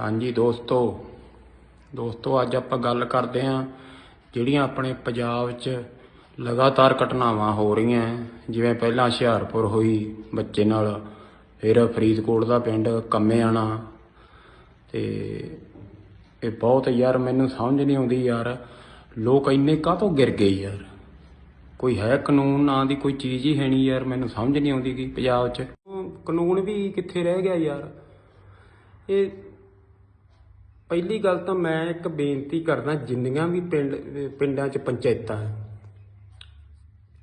ਹਾਂਜੀ ਦੋਸਤੋ ਦੋਸਤੋ ਅੱਜ ਆਪਾਂ ਗੱਲ ਕਰਦੇ ਹਾਂ ਜਿਹੜੀਆਂ ਆਪਣੇ ਪੰਜਾਬ 'ਚ ਲਗਾਤਾਰ ਘਟਨਾਵਾਂ ਹੋ ਰਹੀਆਂ ਜਿਵੇਂ ਪਹਿਲਾਂ ਹੁਸ਼ਿਆਰਪੁਰ ਹੋਈ ਬੱਚੇ ਨਾਲ, ਫਿਰ ਫਰੀਦਕੋਟ ਦਾ ਪਿੰਡ ਕੰਮੇਆਣਾ। ਤੇ ਇਹ ਬਹੁਤ ਯਾਰ ਮੈਨੂੰ ਸਮਝ ਨਹੀਂ ਆਉਂਦੀ ਯਾਰ, ਲੋਕ ਇੰਨੇ ਕਾਹਤੋਂ ਗਿਰ ਗਏ ਯਾਰ? ਕੋਈ ਹੈ ਕਾਨੂੰਨ, ਨਾਂ ਦੀ ਕੋਈ ਚੀਜ਼ ਹੀ ਹੈ ਨਹੀਂ ਯਾਰ, ਮੈਨੂੰ ਸਮਝ ਨਹੀਂ ਆਉਂਦੀ ਕਿ ਪੰਜਾਬ 'ਚ ਕਾਨੂੰਨ ਵੀ ਕਿੱਥੇ ਰਹਿ ਗਿਆ ਯਾਰ? ਇਹ ਪਹਿਲੀ ਗੱਲ ਤਾਂ ਮੈਂ ਇੱਕ ਬੇਨਤੀ ਕਰਦਾ ਜਿੰਨੀਆਂ ਵੀ ਪਿੰਡ ਪਿੰਡਾਂ 'ਚ ਪੰਚਾਇਤਾਂ ਹੈ,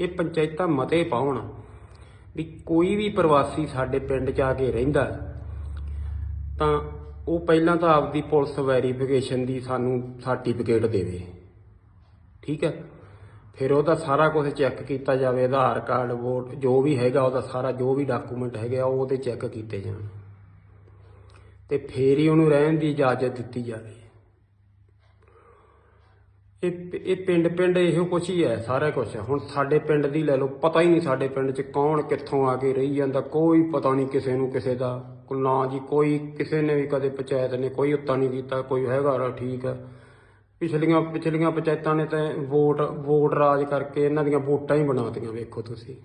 ਇਹ ਪੰਚਾਇਤਾਂ ਮਤੇ ਪਾਉਣ ਵੀ ਕੋਈ ਵੀ ਪ੍ਰਵਾਸੀ ਸਾਡੇ ਪਿੰਡ 'ਚ ਆ ਕੇ ਰਹਿੰਦਾ ਤਾਂ ਉਹ ਪਹਿਲਾਂ ਤਾਂ ਆਪਦੀ ਪੁਲਿਸ ਵੈਰੀਫਿਕੇਸ਼ਨ ਦੀ ਸਾਨੂੰ ਸਰਟੀਫਿਕੇਟ ਦੇਵੇ ਠੀਕ ਹੈ? ਫਿਰ ਉਹਦਾ ਸਾਰਾ ਕੁਝ ਚੈੱਕ ਕੀਤਾ ਜਾਵੇ ਆਧਾਰ ਕਾਰਡ ਵੋਟ ਜੋ ਵੀ ਹੈਗਾ ਉਹਦਾ ਸਾਰਾ ਜੋ ਵੀ ਡਾਕੂਮੈਂਟ ਹੈਗਾ ਉਹ ਉਹਦੇ ਚੈੱਕ ਕੀਤੇ ਜਾਣ। ਤੇ ਫੇਰ ਹੀ ਉਹਨੂੰ ਰਹਿਣ ਦੀ ਇਜਾਜ਼ਤ ਦਿੱਤੀ ਜਾਵੇ। ਇਹ ਇਹ ਪਿੰਡ ਪਿੰਡ ਇਹੋ ਕੁਛ ਹੀ ਹੈ, ਸਾਰਾ ਕੁਝ ਹੁਣ ਸਾਡੇ ਪਿੰਡ ਦੀ ਲੈ ਲਓ, ਪਤਾ ਹੀ ਨਹੀਂ ਸਾਡੇ ਪਿੰਡ 'ਚ ਕੌਣ ਕਿੱਥੋਂ ਆ ਕੇ ਰਹੀ ਜਾਂਦਾ, ਕੋਈ ਪਤਾ ਨਹੀਂ ਕਿਸੇ ਨੂੰ ਕਿਸੇ ਦਾ। ਕੋਈ ਨਾ ਜੀ, ਕੋਈ ਕਿਸੇ ਨੇ ਵੀ ਕਦੇ ਪੰਚਾਇਤ ਨੇ ਕੋਈ ਉੱਤਾ ਨਹੀਂ ਕੀਤਾ, ਕੋਈ ਹੈਗਾ ਰਾ ਠੀਕ ਹੈ। ਪਿਛਲੀਆਂ ਪਿਛਲੀਆਂ ਪੰਚਾਇਤਾਂ ਨੇ ਤਾਂ ਵੋਟ ਵੋਟ ਰਾਜ ਕਰਕੇ ਇਹਨਾਂ ਦੀਆਂ ਵੋਟਾਂ ਹੀ ਬਣਾਤੀਆਂ, ਵੇਖੋ ਤੁਸੀਂ।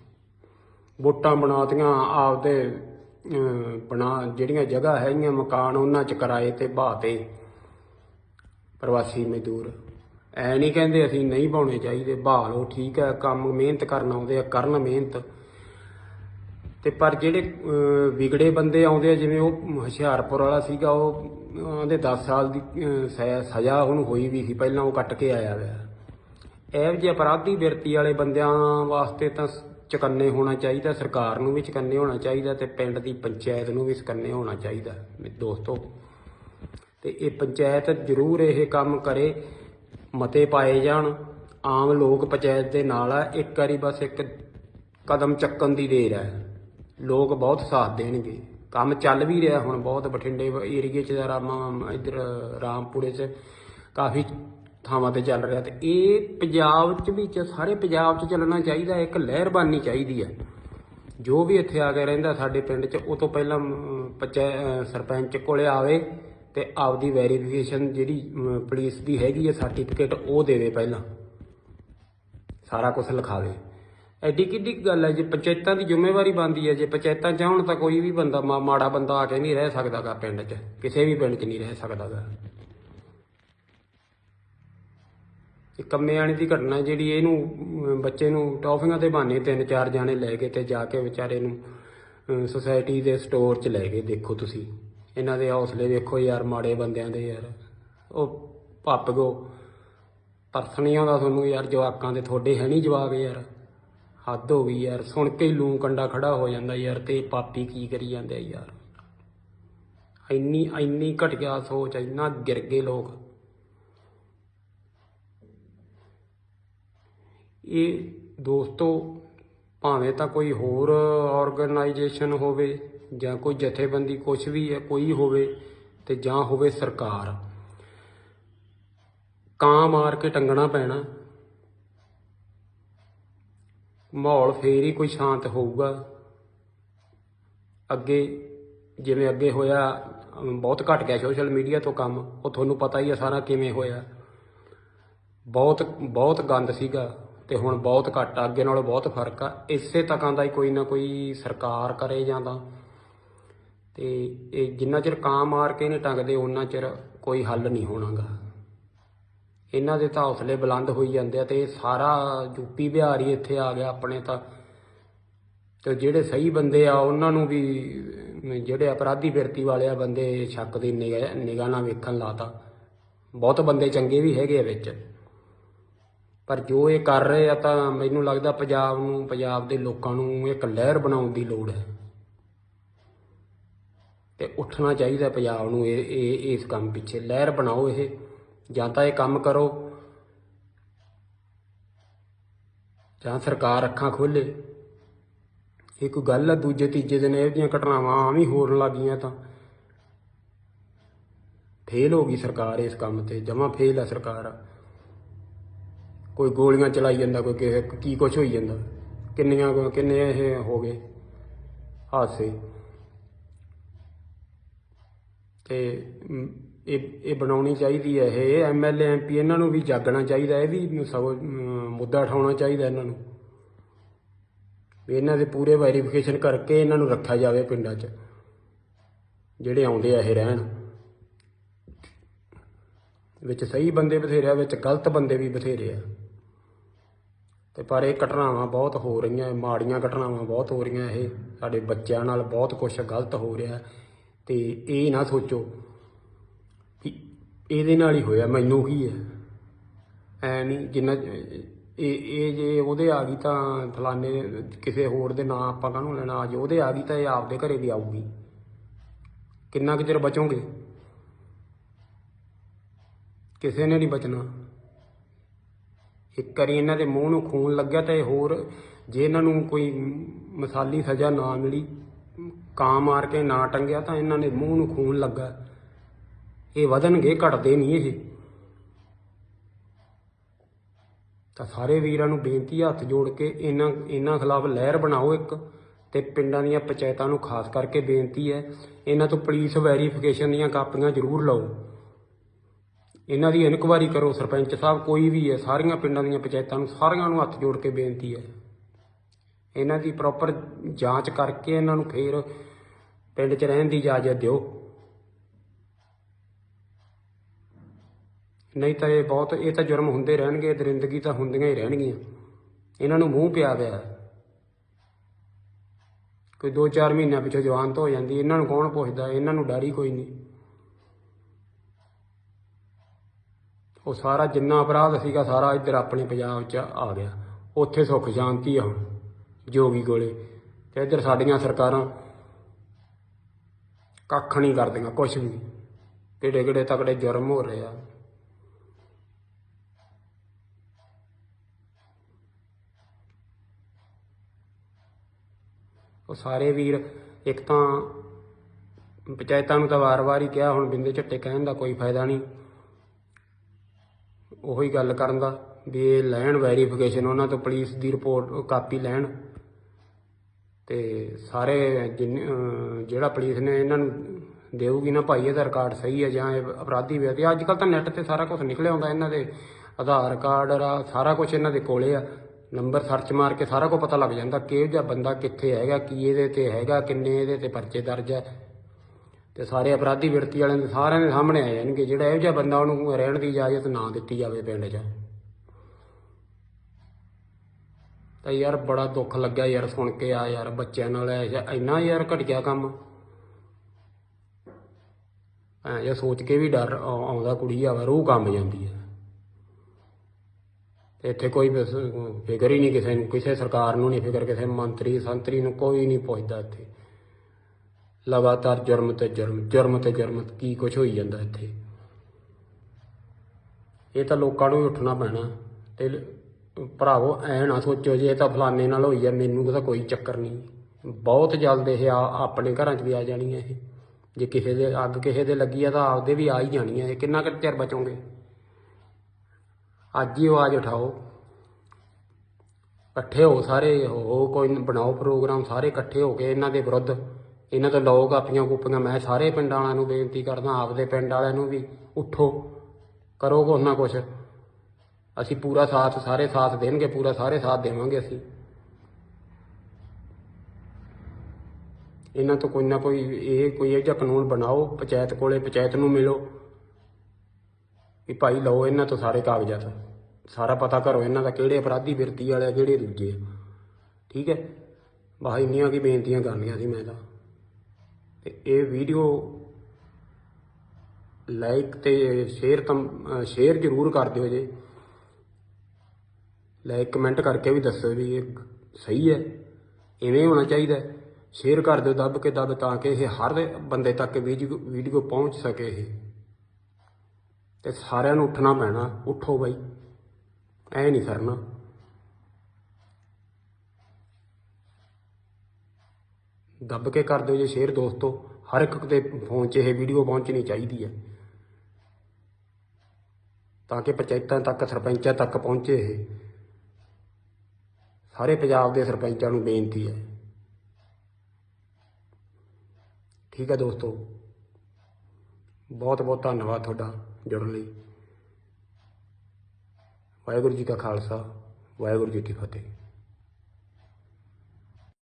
ਵੋਟਾਂ ਬਣਾਤੀਆਂ, ਆਪਦੇ ਬਣਾ ਜਿਹੜੀਆਂ ਜਗ੍ਹਾ ਹੈਗੀਆਂ ਮਕਾਨ ਉਹਨਾਂ 'ਚ ਕਿਰਾਏ ਤੇ ਬਾਤੇ ਪ੍ਰਵਾਸੀ ਮਜ਼ਦੂਰ। ਐ ਨਹੀਂ ਕਹਿੰਦੇ ਅਸੀਂ ਨਹੀਂ ਪਾਉਣੇ ਚਾਹੀਦੇ ਬਹਾ ਲਓ ਠੀਕ ਹੈ ਕੰਮ ਮਿਹਨਤ ਕਰਨ ਆਉਂਦੇ ਆ ਕਰਨ ਮਿਹਨਤ। ਤੇ ਪਰ ਜਿਹੜੇ ਵਿਗੜੇ ਬੰਦੇ ਆਉਂਦੇ ਆ ਜਿਵੇਂ ਉਹ ਹੁਸ਼ਿਆਰਪੁਰ ਵਾਲਾ ਸੀਗਾ ਉਹ ਉਹਦੇ 10 ਸਾਲ ਦੀ ਅਹ, ਸਜ਼ਾ ਸਜ਼ਾ ਉਹਨੂੰ ਹੋਈ ਵੀ ਸੀ ਪਹਿਲਾਂ ਉਹ ਕੱਟ ਕੇ ਆਇਆ ਹੋਇਆ। ਇਹੋ ਜਿਹੇ ਅਪਰਾਧੀ ਬਿਰਤੀ ਵਾਲੇ ਬੰਦਿਆਂ ਵਾਸਤੇ ਤਾਂ ਚਕੰਨੇ ਹੋਣਾ ਚਾਹੀਦਾ, ਸਰਕਾਰ ਨੂੰ ਵੀ ਚਕੰਨੇ ਹੋਣਾ ਚਾਹੀਦਾ ਤੇ ਪਿੰਡ ਦੀ ਪੰਚਾਇਤ ਨੂੰ ਵੀ ਚਕੰਨੇ ਹੋਣਾ ਚਾਹੀਦਾ ਦੋਸਤੋ। ਤੇ ਇਹ ਪੰਚਾਇਤ ਜ਼ਰੂਰ ਇਹ ਕੰਮ ਕਰੇ, ਮਤੇ ਪਾਏ ਜਾਣ, ਆਮ ਲੋਕ ਪੰਚਾਇਤ ਦੇ ਨਾਲ ਆ, ਇੱਕ ਵਾਰੀ ਬਸ ਇੱਕ ਕਦਮ ਚੱਕਣ ਦੀ ਦੇਰ ਹੈ ਲੋਕ ਬਹੁਤ ਸਾਥ ਦੇਣਗੇ। ਕੰਮ ਚੱਲ ਵੀ ਰਿਹਾ ਹੁਣ, ਬਹੁਤ ਬਠਿੰਡੇ ਏਰੀਏ ਚ ਰਾਮਾ ਇੱਧਰ ਰਾਮਪੁਰੇ ਚ ਕਾਫੀ ਥਾਵਾਂ ਤੇ ਚੱਲ ਰਿਹਾ ਤੇ ਇਹ ਪੰਜਾਬ ਚ ਵੀ ਸਾਰੇ ਪੰਜਾਬ ਚ ਚੱਲਣਾ ਚਾਹੀਦਾ ਇੱਕ ਲਹਿਰ ਬਣਨੀ ਚਾਹੀਦੀ ਹੈ। ਜੋ ਵੀ ਇੱਥੇ ਆ ਕੇ ਰਹਿੰਦਾ ਸਾਡੇ ਪਿੰਡ 'ਚ ਉਹ ਤੋਂ ਪਹਿਲਾਂ ਅਮ, ਸਰਪੰਚ ਕੋਲੇ ਆਵੇ ਤੇ ਆਪਦੀ ਵੈਰੀਫਿਕੇਸ਼ਨ ਜਿਹੜੀ ਅਮ, ਪੁਲਿਸ ਦੀ ਹੈਗੀ ਹੈ ਸਰਟੀਫਿਕੇਟ ਉਹ ਦੇਵੇ ਪਹਿਲਾਂ। ਸਾਰਾ ਕੁਝ ਲਿਖਾਵੇ। ਐਡੀ ਕਿੱਡੀ ਗੱਲ ਹੈ ਜੇ ਪੰਚਾਇਤਾਂ ਦੀ ਜ਼ਿੰਮੇਵਾਰੀ ਬਣਦੀ ਹੈ ਜੇ ਪੰਚਾਇਤਾਂ ਚਾਹਣ ਤਾਂ ਕੋਈ ਵੀ ਬੰਦਾ ਮਾ- ਮਾੜਾ ਬੰਦਾ ਆ ਕੇ ਨਹੀਂ ਰਹਿ ਸਕਦਾਗਾ ਪਿੰਡ 'ਚ ਕਿਸੇ ਵੀ ਪਿੰਡ 'ਚ ਨਹੀਂ ਰਹਿ ਸਕਦਾਗਾ ਇਹ ਕੰਮੇ ਆਣੀ ਦੀ ਘਟਨਾ ਜਿਹੜੀ ਇਹਨੂੰ ਬੱਚੇ ਨੂੰ ਟੌਫੀਆਂ ਤੇ ਬਹਾਨੇ ਤਿੰਨ ਚਾਰ ਜਾਣੇ ਲੈ ਕੇ ਤੇ ਜਾ ਕੇ ਵਿਚਾਰੇ ਨੂੰ ਸੁਸਾਇਟੀ ਦੇ ਸਟੋਰ 'ਚ ਲੈ ਗਏ, ਦੇਖੋ ਤੁਸੀਂ। ਇਹਨਾਂ ਦੇ ਹੌਸਲੇ ਵੇਖੋ ਯਾਰ, ਮਾੜੇ ਬੰਦਿਆਂ ਦੇ ਯਾਰ। ਉਹ ਭੱਪ ਗੋ। ਤਰਸ ਦਾ ਤੁਹਾਨੂੰ ਯਾਰ, ਜਵਾਕਾਂ ਦੇ ਤੁਹਾਡੇ ਹੈ ਨਹੀਂ ਜਵਾਕ ਯਾਰ। ਹੱਦ ਹੋ ਗਈ ਯਾਰ। ਸੁਣ ਕੇ ਹੀ ਲੂੰ ਕੰਡਾ ਖੜਾ ਹੋ ਜਾਂਦਾ ਯਾਰ, ਤੇ ਪਾਪੀ ਕੀ ਕਰੀ ਜਾਂਦੇ ਯਾਰ। ਇੰਨੀ ਇੰਨੀ ਘਟੀਆ ਸੋਚ ਇੰਨਾ ਗਿਰ ਗਏ ਲੋਕ। ਇਹ ਦੋਸਤੋ, ਭਾਵੇਂ ਤਾਂ ਕੋਈ ਹੋਰ ਆਰਗੇਨਾਈਜੇਸ਼ਨ ਹੋਵੇ ਜਾਂ ਕੋਈ ਜਥੇਬੰਦੀ ਕੁਝ ਵੀ ਹੈ, ਕੋਈ ਹੋਵੇ ਤੇ ਜਾਂ ਹੋਵੇ ਸਰਕਾਰ ਕਾਂ ਮਾਰ ਕੇ ਟੰਗਣਾ ਪੈਣਾ। ਮਾਹੌਲ ਫੇਰ ਹੀ ਕੋਈ ਸ਼ਾਂਤ ਹੋਊਗਾ। ਅੱਗੇ ਜਿਵੇਂ ਅੱਗੇ ਹੋਇਆ, ਬਹੁਤ ਘਟ ਗਿਆ ਸੋਸ਼ਲ ਮੀਡੀਆ ਤੋਂ ਕੰਮ, ਉਹ ਤੁਹਾਨੂੰ ਪਤਾ ਹੀ ਆ ਸਾਰਾ ਕਿਵੇਂ ਹੋਇਆ। ਬਹੁਤ ਬਹੁਤ ਗੰਦ ਸੀਗਾ। ਤੇ ਹੁਣ ਬਹੁਤ ਘੱਟ ਆ, ਅੱਗੇ ਨਾਲੋਂ ਬਹੁਤ ਫ਼ਰਕ ਆ। ਇਸੇ ਤੱਕਾਂ ਦਾ ਹੀ ਕੋਈ ਨਾ ਕੋਈ ਸਰਕਾਰ ਕਰੇ ਜਾਂਦਾ ਤੇ। ਇਹ ਜਿੰਨਾ ਚਿਰ ਕਾਂ ਮਾਰ ਕੇ ਨਹੀਂ ਟੰਗਦੇ ਉਹਨਾਂ ਚਿਰ ਕੋਈ ਹੱਲ ਨਹੀਂ ਹੋਣਾਗਾ। ਇਹਨਾਂ ਦੇ ਤਾਂ ਹੌਸਲੇ ਬੁਲੰਦ ਹੋਈ ਜਾਂਦੇ ਆ ਤੇ ਇਹ ਸਾਰਾ ਯੂਪੀ ਬਿਹਾਰ ਹੀ ਇੱਥੇ ਆ ਗਿਆ ਆਪਣੇ ਤਾਂ। ਤੇ ਜਿਹੜੇ ਸਹੀ ਬੰਦੇ ਆ ਉਹਨਾਂ ਨੂੰ ਵੀ ਜਿਹੜੇ ਅਪਰਾਧੀ ਬਿਰਤੀ ਵਾਲੇ ਆ ਬੰਦੇ ਸ਼ੱਕ ਦੀ ਨਿਗਾਹ ਨਿਗਾਹ ਨਾਲ ਵੇਖਣ ਲਾਤਾ। ਬਹੁਤ ਬੰਦੇ ਚੰਗੇ ਵੀ ਹੈਗੇ ਆ ਵਿੱਚ। ਪਰ ਜੋ ਇਹ ਕਰ ਰਹੇ ਆ ਤਾਂ ਮੈਨੂੰ ਲੱਗਦਾ ਪੰਜਾਬ ਨੂੰ, ਪੰਜਾਬ ਦੇ ਲੋਕਾਂ ਨੂੰ ਇੱਕ ਲਹਿਰ ਬਣਾਉਣ ਦੀ ਲੋੜ ਹੈ। ਤੇ ਉੱਠਣਾ ਚਾਹੀਦਾ ਪੰਜਾਬ ਨੂੰ ਇਹ ਇਹ, ਇਸ ਕੰਮ ਪਿੱਛੇ। ਲਹਿਰ ਬਣਾਓ ਇਹ, ਜਾਂ ਤਾਂ ਇਹ ਕੰਮ ਕਰੋ। ਜਾਂ ਸਰਕਾਰ ਅੱਖਾਂ ਖੋਲੇ। ਇਹ ਕੋਈ ਗੱਲ ਆ, ਦੂਜੇ, ਤੀਜੇ ਦਿਨ ਇਹੋ ਜਿਹੀਆਂ ਘਟਨਾਵਾਂ ਆਮ ਹੀ ਹੋਣ ਲੱਗੀਆਂ ਤਾਂ। ਫੇਲ ਹੋ ਗਈ ਸਰਕਾਰ ਇਸ ਕੰਮ ਤੇ, ਜਮਾ ਫੇਲ ਆ ਸਰਕਾਰ। ਕੋਈ ਗੋਲੀਆਂ ਚਲਾਈ ਜਾਂਦਾ ਕੋਈ ਕਿਸੇ ਕੀ ਕੁਛ ਹੋਈ ਜਾਂਦਾ। ਕਿੰਨੀਆਂ ਕੁ- ਕਿੰਨੇ ਇਹ ਹੋ ਗਏ ਹਾਦਸੇ। ਤੇ ਮ, ਇਹ ਇਹ ਬਣਾਉਣੀ ਚਾਹੀਦੀ ਹੈ ਇਹ ਐਮਐਲਏ ਐਮਪੀ ਇਹਨਾਂ ਨੂੰ ਵੀ ਜਾਗਣਾ ਚਾਹੀਦਾ ਇਹ ਵੀ ਸਗੋਂ ਅਮ, ਮੁੱਦਾ ਉਠਾਉਣਾ ਚਾਹੀਦਾ ਇਹਨਾਂ ਨੂੰ। ਵੀ ਇਹਨਾਂ ਦੇ ਪੂਰੇ ਵੈਰੀਫਿਕੇਸ਼ਨ ਕਰਕੇ ਇਹਨਾਂ ਨੂੰ ਰੱਖਿਆ ਜਾਵੇ ਪਿੰਡਾਂ 'ਚ ਜਿਹੜੇ ਆਉਂਦੇ ਆ ਇਹ ਰਹਿਣ। ਵਿੱਚ ਸਹੀ ਬੰਦੇ ਬਥੇਰੇ ਆ ਵਿੱਚ ਗਲਤ ਬੰਦੇ ਵੀ ਬਥੇਰੇ ਆ। ਤੇ ਪਰ ਇਹ ਘਟਨਾਵਾਂ ਬਹੁਤ ਹੋ ਰਹੀਆਂ ਮਾੜੀਆਂ ਘਟਨਾਵਾਂ ਬਹੁਤ ਹੋ ਰਹੀਆਂ, ਇਹ ਸਾਡੇ ਬੱਚਿਆਂ ਨਾਲ ਬਹੁਤ ਕੁਝ ਗਲਤ ਹੋ ਰਿਹਾ। ਤੇ ਇਹ ਨਾ ਸੋਚੋ ਕਿ ਇਹਦੇ ਨਾਲ ਹੀ ਹੋਇਆ, ਮੈਨੂੰ ਕੀ ਹੈ? ਐ ਨਹੀਂ ਜਿੰਨਾ ਇਹ ਇਹ ਜੇ ਉਹਦੇ ਆ ਗਈ ਤਾਂ ਫਲਾਣੇ ਕਿਸੇ ਹੋਰ ਦੇ ਨਾਂ ਆਪਾਂ ਕਾਹਨੂੰ ਲੈਣਾ? ਅੱਜ ਉਹਦੇ ਆ ਗਈ ਤਾਂ ਇਹ ਆਪਦੇ ਘਰੇ ਵੀ ਆਊਗੀ। ਕਿੰਨਾ ਕੁ ਚਿਰ ਬਚੋਗੇ? ਕਿਸੇ ਨੇ ਨਹੀਂ ਬਚਣਾ। ਇੱਕ ਵਾਰੀ ਇਹਨਾਂ ਦੇ ਮੂੰਹ ਨੂੰ ਖੂਨ ਲੱਗਿਆ ਤਾਂ ਇਹ ਹੋਰ ਜੇ ਇਹਨਾਂ ਨੂੰ ਕੋਈ ਮਸਾਲੀ ਸਜ਼ਾ ਨਾ ਮਿਲੀ, ਕਾਂ ਮਾਰ ਕੇ ਨਾ ਟੰਗਿਆ ਤਾਂ ਇਹਨਾਂ ਦੇ ਮੂੰਹ ਨੂੰ ਖੂਨ ਲੱਗਾ। ਇਹ ਵਧਣਗੇ, ਘਟਦੇ ਨਹੀਂ ਇਹ। ਤਾਂ ਸਾਰੇ ਵੀਰਾਂ ਨੂੰ ਬੇਨਤੀ ਹੱਥ ਜੋੜ ਕੇ ਇਹਨਾਂ ਇਹਨਾਂ ਖਿਲਾਫ ਲਹਿਰ ਬਣਾਓ ਇੱਕ ਤੇ ਪਿੰਡਾਂ ਦੀਆਂ ਪੰਚਾਇਤਾਂ ਨੂੰ ਖਾਸ ਕਰਕੇ ਬੇਨਤੀ ਹੈ, ਇਹਨਾਂ ਤੋਂ ਪੁਲਿਸ ਵੈਰੀਫਿਕੇਸ਼ਨ ਦੀਆਂ ਕਾਪੀਆਂ ਜ਼ਰੂਰ ਲਓ। ਇਹਨਾਂ ਦੀ ਇਨਕੁਆਇਰੀ ਕਰੋ ਸਰਪੰਚ ਸਾਹਿਬ, ਕੋਈ ਵੀ ਹੈ, ਸਾਰੀਆਂ ਪਿੰਡਾਂ ਦੀਆਂ ਪੰਚਾਇਤਾਂ ਨੂੰ ਸਾਰਿਆਂ ਨੂੰ ਹੱਥ ਜੋੜ ਕੇ ਬੇਨਤੀ ਹੈ। ਇਹਨਾਂ ਦੀ ਪ੍ਰੋਪਰ ਜਾਂਚ ਕਰਕੇ ਇਹਨਾਂ ਨੂੰ ਫੇਰ ਪਿੰਡ 'ਚ ਰਹਿਣ ਦੀ ਇਜਾਜ਼ਤ ਦਿਓ। ਨਹੀਂ ਤਾਂ ਇਹ ਬਹੁਤ, ਇਹ ਤਾਂ ਜੁਰਮ ਹੁੰਦੇ ਰਹਿਣਗੇ, ਦਰਿੰਦਗੀ ਤਾਂ ਹੁੰਦੀਆਂ ਹੀ ਰਹਿਣਗੀਆਂ। ਇਹਨਾਂ ਨੂੰ ਮੂੰਹ ਪਿਆ ਪਿਆ ਕੋਈ 2-4 ਮਹੀਨਿਆਂ ਪਿੱਛੋਂ ਜਵਾਨ ਤੋਂ ਹੋ ਜਾਂਦੀ, ਇਹਨਾਂ ਨੂੰ ਕੌਣ ਪੁੱਛਦਾ, ਇਹਨਾਂ ਨੂੰ ਡਰ ਹੀ ਕੋਈ ਨਹੀਂ। ਉਹ ਸਾਰਾ ਜਿੰਨਾ ਅਪਰਾਧ ਸੀਗਾ, ਸਾਰਾ ਇੱਧਰ ਆਪਣੇ ਪੰਜਾਬ 'ਚ ਆ ਗਿਆ। ਉੱਥੇ ਸੁੱਖ ਸ਼ਾਂਤੀ ਆ ਹੁਣ, ਜੋਗੀ ਕੋਲੇ। ਤੇ ਇੱਧਰ ਸਾਡੀਆਂ ਸਰਕਾਰਾਂ ਕੱਖ ਨਹੀਂ ਕਰਦੀਆਂ ਕੁਝ ਵੀ ਕਿਹੜੇ ਕਿਹੜੇ ਤਕੜੇ ਜੁਰਮ ਹੋ ਰਹੇ ਆ। ਉਹ ਸਾਰੇ ਵੀਰ ਇੱਕ ਤਾਂ ਪੰਚਾਇਤਾਂ ਨੂੰ ਤਾਂ ਵਾਰ-ਵਾਰ ਹੀ ਕਿਹਾ, ਹੁਣ ਬਿੰਦੇ ਝੱਟੇ ਕਹਿਣ ਦਾ ਕੋਈ ਫਾਇਦਾ ਨਹੀਂ। ਉਹੀ ਗੱਲ ਕਰਨ ਦਾ, ਵੀ ਇਹ ਲੈਣ ਵੈਰੀਫਿਕੇਸ਼ਨ ਉਹਨਾਂ ਤੋਂ, ਪੁਲਿਸ ਦੀ ਰਿਪੋਰਟ ਕਾਪੀ ਲੈਣ। ਤੇ ਸਾਰੇ ਜਿੰਨ- ਜਿਹੜਾ ਪੁਲਿਸ ਨੇ ਇਹਨਾਂ ਨੂੰ ਦੇਊਗੀ ਨਾ ਭਾਈ ਇਹਦਾ ਰਿਕਾਰਡ ਸਹੀ ਹੈ ਜਾਂ ਇਹ ਅਪਰਾਧੀ ਵਿਅਕਤੀ ਅੱਜ ਕੱਲ ਤਾਂ ਨੈੱਟ ਤੇ ਸਾਰਾ ਕੁਝ ਨਿਕਲਿਆ ਆਉਂਦਾ ਇਹਨਾਂ ਦੇ। ਆਧਾਰ ਕਾਰਡ ਰਾ, ਸਾਰਾ ਕੁਝ ਇਹਨਾਂ ਦੇ ਕੋਲੇ ਆ। ਨੰਬਰ ਸਰਚ ਮਾਰ ਕੇ ਸਾਰਾ ਕੁਝ ਪਤਾ ਲੱਗ ਜਾਂਦਾ, ਕਿਹੋ ਜਿਹਾ ਬੰਦਾ ਕਿੱਥੇ ਹੈਗਾ, ਕੀ ਇਹਦੇ ਤੇ ਹੈਗਾ, ਕਿੰਨੇ ਇਹਦੇ ਤੇ ਪਰਚੇ ਦਰਜ ਹੈ। ਤੇ ਸਾਰੇ ਅਪਰਾਧੀ ਵਿਰਤੀ ਵਾਲਿਆਂ ਦੇ ਸਾਰਿਆਂ ਦੇ ਸਾਹਮਣੇ ਆ ਜਾਣਗੇ। ਜਿਹੜਾ ਇਹੋ ਜਿਹਾ ਬੰਦਾ ਉਹਨੂੰ ਰਹਿਣ ਦੀ ਇਜਾਜ਼ਤ ਨਾ ਦਿੱਤੀ ਜਾਵੇ ਪਿੰਡ 'ਚ। ਤਾਂ ਯਾਰ ਬੜਾ ਦੁੱਖ ਲੱਗਿਆ ਯਾਰ ਸੁਣ ਕੇ ਆ ਯਾਰ ਬੱਚਿਆਂ ਨਾਲ ਇੰਨਾ ਯਾਰ ਘਟਿਆ ਕੰਮ। ਐ ਇਹ ਸੋਚ ਕੇ ਵੀ ਡਰ ਆਉਂਦਾ ਕੁੜੀ ਆਵਾ ਰੂਹ ਕੰਬ ਜਾਂਦੀ ਹੈ ਤੇ ਇੱਥੇ ਕੋਈ ਫਿਕਰ ਹੀ ਨਹੀਂ ਕਿਸੇ ਨੂੰ, ਕਿਸੇ ਸਰਕਾਰ ਨੂੰ ਨਹੀਂ ਫਿਕਰ, ਕਿਸੇ ਮੰਤਰੀ, ਸੰਤਰੀ ਨੂੰ ਕੋਈ ਨਹੀਂ ਪੁੱਛਦਾ ਇੱਥੇ। ਲਗਾਤਾਰ ਜੁਰਮ ਤੇ ਜੁਰਮ ਜੁਰਮ ਤੇ ਜੁਰਮ ਕੀ ਕੁਝ ਹੋਈ ਜਾਂਦਾ ਇੱਥੇ? ਇਹ ਤਾਂ ਲੋਕਾਂ ਨੂੰ ਹੀ ਉੱਠਣਾ ਪੈਣਾ ਤੇ ਭਰਾਵੋ, ਐ ਨਾ ਸੋਚੋ ਜੇ ਇਹ ਤਾਂ ਫਲਾਣੇ ਨਾਲ ਹੋਈ ਆ, ਮੈਨੂੰ ਤਾਂ ਕੋਈ ਚੱਕਰ ਨਹੀਂ। ਬਹੁਤ ਜਲਦ ਇਹ ਆ, ਆਪਣੇ ਘਰਾਂ 'ਚ ਵੀ ਆ ਜਾਣੀ ਹੈ ਇਹ। ਜੇ ਕਿਸੇ ਦੇ, ਅੱਗ ਕਿਸੇ ਦੇ ਲੱਗੀ ਆ ਤਾਂ ਆਪਦੇ ਵੀ ਆ ਹੀ ਜਾਣੀ ਹੈ ਇਹ ਕਿੰਨਾ ਕੁ ਚਿਰ ਬਚੋਗੇ? ਅੱਜ ਹੀ ਆਵਾਜ਼ ਉਠਾਓ। ਇਕੱਠੇ ਹੋ ਸਾਰੇ ਹੋ ਕੋਈ ਬਣਾਓ ਪ੍ਰੋਗਰਾਮ, ਸਾਰੇ ਇਕੱਠੇ ਹੋ ਕੇ ਇਹਨਾਂ ਦੇ ਵਿਰੁੱਧ। ਇਹਨਾਂ ਤੋਂ ਲਓ ਕਾਪੀਆਂ ਕੂਪੀਆਂ ਮੈਂ ਸਾਰੇ ਪਿੰਡਾਂ ਵਾਲਿਆਂ ਨੂੰ ਬੇਨਤੀ ਕਰਦਾ, ਆਪਦੇ ਪਿੰਡ ਵਾਲਿਆਂ ਨੂੰ ਵੀ ਉੱਠੋ, ਕਰੋ ਕੁਛ ਨਾ ਕੁਛ। ਅਸੀਂ ਪੂਰਾ ਸਾਥ, ਸਾਰੇ ਸਾਥ ਦੇਣਗੇ, ਪੂਰਾ ਸਾਰੇ ਸਾਥ ਦੇਵਾਂਗੇ ਅਸੀਂ। ਇਹਨਾਂ ਤੋਂ ਕੋਈ ਨਾ ਕੋਈ, ਇਹ ਕੋਈ ਇਹੋ ਜਿਹਾ ਕਾਨੂੰਨ ਬਣਾਓ, ਪੰਚਾਇਤ ਕੋਲੇ ਪੰਚਾਇਤ ਨੂੰ ਮਿਲੋ, ਵੀ ਭਾਈ ਲਓ ਇਹਨਾਂ ਤੋਂ ਸਾਰੇ ਕਾਗਜ਼ਾਤ। ਸਾਰਾ ਪਤਾ ਕਰੋ ਇਹਨਾਂ ਦਾ ਕਿਹੜੇ ਅਪਰਾਧੀ ਬਿਰਤੀ ਵਾਲੇ ਆ, ਕਿਹੜੇ ਦੂਜੇ ਆ। ਠੀਕ ਹੈ? ਬਾਈ ਇੰਨੀਆਂ ਕੀ ਬੇਨਤੀਆਂ ਕਰਨੀਆਂ ਸੀ ਮੈਂ ਤਾਂ। ਤੇ ਇਹ ਵੀਡੀਓ ਲਾਈਕ ਤੇ ਸ਼ੇਅਰ ਤਾਂ ਸ਼ੇਅਰ ਜ਼ਰੂਰ ਕਰ ਦਿਓ ਜੇ। ਲਾਈਕ, ਕਮੈਂਟ ਕਰਕੇ ਵੀ ਦੱਸੋ ਵੀ ਇਹ ਸਹੀ ਹੈ, ਇਵੇਂ ਹੋਣਾ ਚਾਹੀਦਾ ਸ਼ੇਅਰ ਕਰ ਦਿਓ ਦੱਬ ਕੇ ਦੱਬ ਤਾਂ ਕਿ ਇਹ ਹਰ ਬੰਦੇ ਤੱਕ ਵੀਡੀਓ ਵੀਡੀਓ ਪਹੁੰਚ ਸਕੇ ਇਹ। ਤੇ ਸਾਰਿਆਂ ਨੂੰ ਉੱਠਣਾ ਪੈਣਾ, ਉੱਠੋ ਬਾਈ, ਐ ਨਹੀਂ ਕਰਨਾ ਦੱਬ ਕੇ ਕਰ ਦਿਓ ਜੇ ਸ਼ੇਅਰ ਦੋਸਤੋ। ਹਰ ਇੱਕ ਦੇ ਫੋਨ 'ਚ ਇਹ ਵੀਡੀਓ ਪਹੁੰਚਣੀ ਚਾਹੀਦੀ ਹੈ। ਤਾਂ ਕਿ ਪੰਚਾਇਤਾਂ ਤੱਕ, ਸਰਪੰਚਾਂ ਤੱਕ ਪਹੁੰਚੇ ਇਹ। ਸਾਰੇ ਪੰਜਾਬ ਦੇ ਸਰਪੰਚਾਂ ਨੂੰ ਬੇਨਤੀ ਹੈ। ਠੀਕ ਹੈ ਦੋਸਤੋ। ਬਹੁਤ ਬਹੁਤ ਧੰਨਵਾਦ ਤੁਹਾਡਾ ਜੁੜਨ ਲਈ। ਵਾਹਿਗੁਰੂ ਜੀ ਕਾ ਖਾਲਸਾ, ਵਾਹਿਗੁਰੂ ਜੀ ਕੀ ਫਤਿਹ।